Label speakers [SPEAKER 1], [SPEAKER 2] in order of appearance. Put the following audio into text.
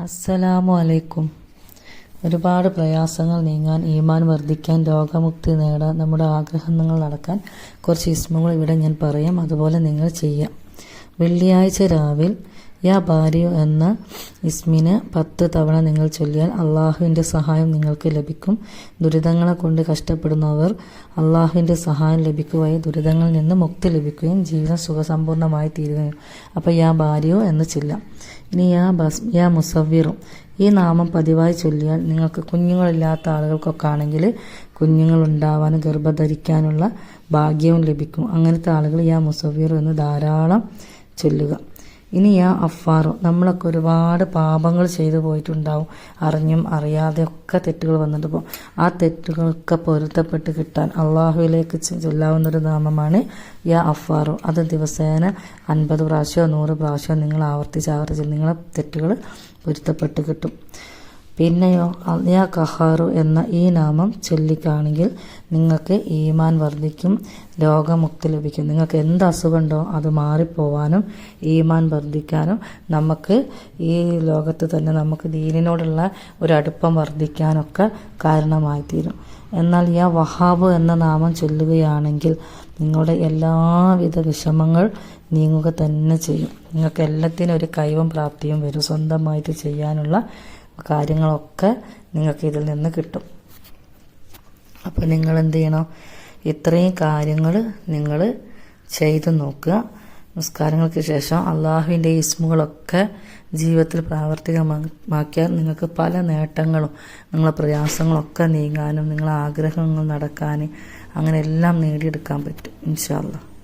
[SPEAKER 1] അസ്സലാമു അലൈക്കും ഒരുപാട് പ്രയാസങ്ങൾ നീങ്ങാൻ ഈമാൻ വർദ്ധിക്കാൻ രോഗമുക്തി നേടാൻ നമ്മുടെ ആഗ്രഹങ്ങൾ നടക്കാൻ കുറച്ച് ഇസ്മങ്ങൾ ഇവിടെ ഞാൻ പറയാം. അതുപോലെ നിങ്ങൾ ചെയ്യാം. വെള്ളിയാഴ്ച രാവിൽ യാ ഭാര്യ എന്ന ഇസ്മിന് പത്ത് തവണ നിങ്ങൾ ചൊല്ലിയാൽ അള്ളാഹുവിന്റെ സഹായം നിങ്ങൾക്ക് ലഭിക്കും. ദുരിതങ്ങളെ കൊണ്ട് കഷ്ടപ്പെടുന്നവർ അള്ളാഹുവിന്റെ സഹായം ലഭിക്കുകയും ദുരിതങ്ങളിൽ നിന്ന് മുക്തി ലഭിക്കുകയും ജീവിതം സുഖസമ്പൂർണമായി തീരുകയും. അപ്പോൾ യാ ഭാര്യയോ എന്ന് ചൊല്ലാം. ഇനി യാ ബസ് യാ മുസവ്വിറും. ഈ നാമം പതിവായി ചൊല്ലിയാൽ നിങ്ങൾക്ക് കുഞ്ഞുങ്ങളില്ലാത്ത ആളുകൾക്കൊക്കെ ആണെങ്കിൽ കുഞ്ഞുങ്ങൾ ഉണ്ടാവാനും ഗർഭധരിക്കാനുള്ള ഭാഗ്യവും ലഭിക്കും. അങ്ങനത്തെ ആളുകൾ യാ മുസവ്വിർ എന്ന് ധാരാളം ചൊല്ലുക. ഇനി ആ അഫാറു നമ്മളൊക്കെ ഒരുപാട് പാപങ്ങൾ ചെയ്തു പോയിട്ടുണ്ടാവും. അറിഞ്ഞും അറിയാതെ ഒക്കെ തെറ്റുകൾ വന്നിട്ട് ആ തെറ്റുകളൊക്കെ പൊരുത്തപ്പെട്ട് കിട്ടാൻ അള്ളാഹുവിലേക്ക് ചൊല്ലാവുന്നൊരു നാമമാണ് യാ അഫാറു അത് ദിവസേന അൻപത് പ്രാവശ്യമോ നൂറ് പ്രാവശ്യമോ നിങ്ങൾ ആവർത്തിച്ച് ആവർത്തിച്ച് നിങ്ങളെ തെറ്റുകൾ പൊരുത്തപ്പെട്ട് കിട്ടും. പിന്നെയോ യാ കഹാറു എന്ന ഈ നാമം ചൊല്ലിക്കാണെങ്കിൽ നിങ്ങൾക്ക് ഈമാൻ വർദ്ധിക്കും രോഗമുക്തി ലഭിക്കും. നിങ്ങൾക്ക് എന്ത് അസുഖമുണ്ടോ അത് മാറിപ്പോവാനും ഈമാൻ വർദ്ധിക്കാനും നമുക്ക് ഈ ലോകത്ത് തന്നെ നമുക്ക് ദീനിനോടുള്ള ഒരു അടുപ്പം വർദ്ധിക്കാനൊക്കെ കാരണമായി തീരും എന്നാൽ യാ വഹാബ് എന്ന നാമം ചൊല്ലുകയാണെങ്കിൽ നിങ്ങളുടെ എല്ലാവിധ വിഷമങ്ങൾ നീങ്ങുക തന്നെ ചെയ്യും. നിങ്ങൾക്ക് എല്ലാത്തിനും ഒരു കൈവം പ്രാപ്തിയും വരും. സ്വന്തമായിട്ട് ചെയ്യാനുള്ള കാര്യങ്ങളൊക്കെ നിങ്ങൾക്ക് ഇതിൽ നിന്ന് കിട്ടും. അപ്പോൾ നിങ്ങൾ എന്ത് ചെയ്യണം? ഇത്രയും കാര്യങ്ങൾ നിങ്ങൾ ചെയ്തു നോക്കുക. നമസ്കാരങ്ങൾക്ക് ശേഷം അള്ളാഹുവിന്റെ ഇസ്മുകളൊക്കെ ജീവിതത്തിൽ പ്രാവർത്തികമാക്കിയാൽ നിങ്ങൾക്ക് പല നേട്ടങ്ങളും നിങ്ങളെ പ്രയാസങ്ങളൊക്കെ നീങ്ങാനും നിങ്ങളെ ആഗ്രഹങ്ങൾ നടക്കാനും അങ്ങനെ എല്ലാം നേടിയെടുക്കാൻ പറ്റും ഇൻഷാല്ല